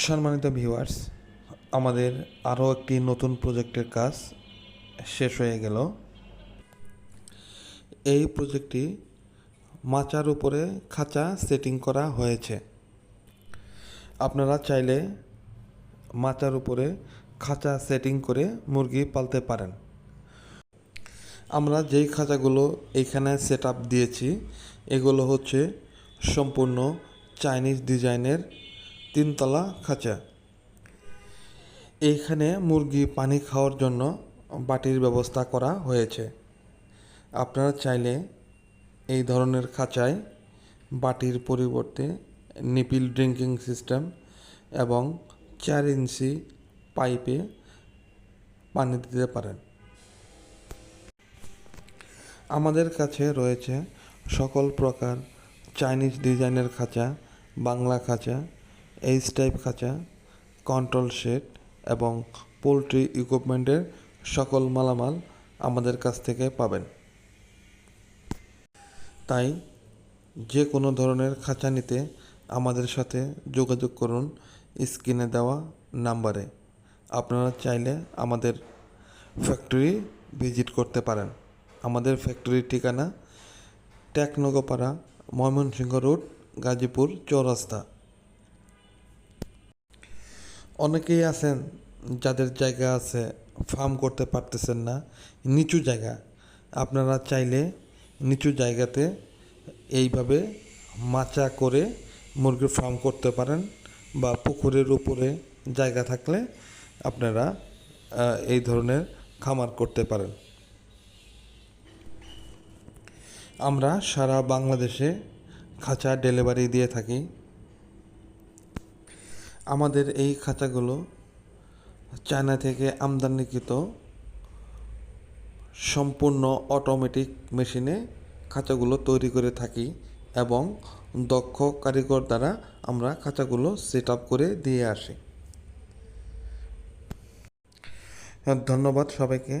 সম্মানিত ভিউয়ার্স আমাদের আরও একটি নতুন প্রজেক্টের কাজ শেষ হয়ে গেল। এই প্রজেক্টটি মাচার উপরে খাঁচা সেটিং করা হয়েছে। আপনারা চাইলে মাচার উপরে খাঁচা সেটিং করে মুরগি পালতে পারেন। আমরা যেই খাঁচাগুলো এইখানে সেট দিয়েছি, এগুলো হচ্ছে সম্পূর্ণ চাইনিজ ডিজাইনের তিনতলা খাঁচা। এইখানে মুরগি পানি খাওয়ার জন্য বাটির ব্যবস্থা করা হয়েছে। আপনারা চাইলে এই ধরনের খাঁচায় বাটির পরিবর্তে নিপিল ড্রিঙ্কিং সিস্টেম এবং চার ইঞ্চি পাইপে পানি দিতে পারেন। আমাদের কাছে রয়েছে সকল প্রকার চাইনিজ ডিজাইনের খাঁচা, বাংলা খাঁচা এইচ টাইপ খাঁচা কন্ট্রোল শেড এবং পোলট্রি ইকুইপমেন্টের সকল মালামাল আমাদের কাছ থেকে পাবেন। তাই যে কোনো ধরনের খাঁচা নিতে আমাদের সাথে যোগাযোগ করুন স্ক্রিনে দেওয়া নাম্বারে। আপনারা চাইলে আমাদের ফ্যাক্টরি ভিজিট করতে পারেন। আমাদের ফ্যাক্টরির ঠিকানা টেকনগোপাড়া ময়মনসিংহ রোড গাজীপুর, চৌরাস্তা। অনেকেই আছেন যাদের জায়গা আছে ফার্ম করতে পারতেছেন না, নিচু জায়গা। আপনারা চাইলে নিচু জায়গাতে এইভাবে মাচা করে মুরগির ফার্ম করতে পারেন বা পুকুরের উপরে জায়গা থাকলে আপনারা এই ধরনের খামার করতে পারেন। আমরা সারা বাংলাদেশে খাঁচা ডেলিভারি দিয়ে থাকি। আমাদের এই খাঁচাগুলো চায়না থেকে আমদানিকৃত সম্পূর্ণ অটোমেটিক মেশিনে খাঁচাগুলো তৈরি করে থাকি এবং দক্ষ কারিগর দ্বারা আমরা খাঁচাগুলো সেট আপ করে দিয়ে আসি। ধন্যবাদ সবাইকে।